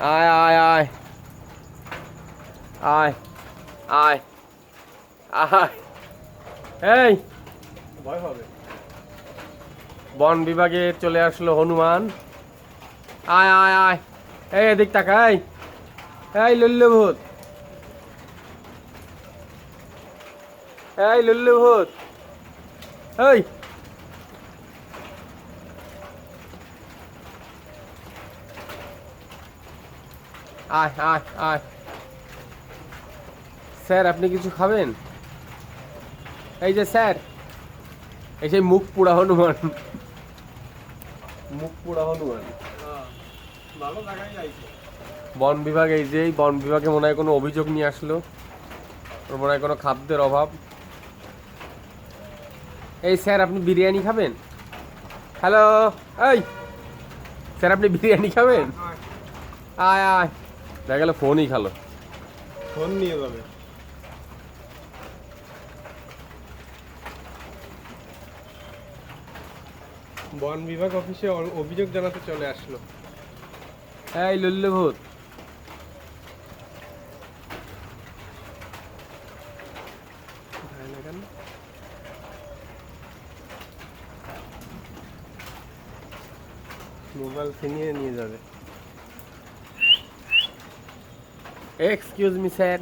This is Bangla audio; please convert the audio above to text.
আয় আয় আয় আয় আয় আয় এই ভয় হবে। বন বিভাগে চলে আসলো হনুমান। আয় আয় আয়। এই এদিক তাকাই এই। লুল্লু ভূত এই লুল্লু ভূত এই। আয় আয় আয়। স্যার আপনি কিছু খাবেন? এই যে স্যার এই সেই মুখ পোড়া হনুমান। মুখ পোড়া হনুমান। বন বিভাগ এই যে বন বিভাগে মনে হয় কোনো অভিযোগ নিয়ে আসলো। ওর মনে হয় কোনো খাদ্যের অভাব। এই স্যার আপনি বিরিয়ানি খাবেন? হ্যালো এই স্যার আপনি বিরিয়ানি খাবেন? আয় আয়। দেখা গেল ফোনই খালো। ফোন নিয়ে যাবে। বন বিভাগ অফিসে অভিযোগ জানাতে চলে আসলো। এই লুল্লু ভূত। মোবাইল ছিনিয়ে নিয়ে যাবে। Excuse me sir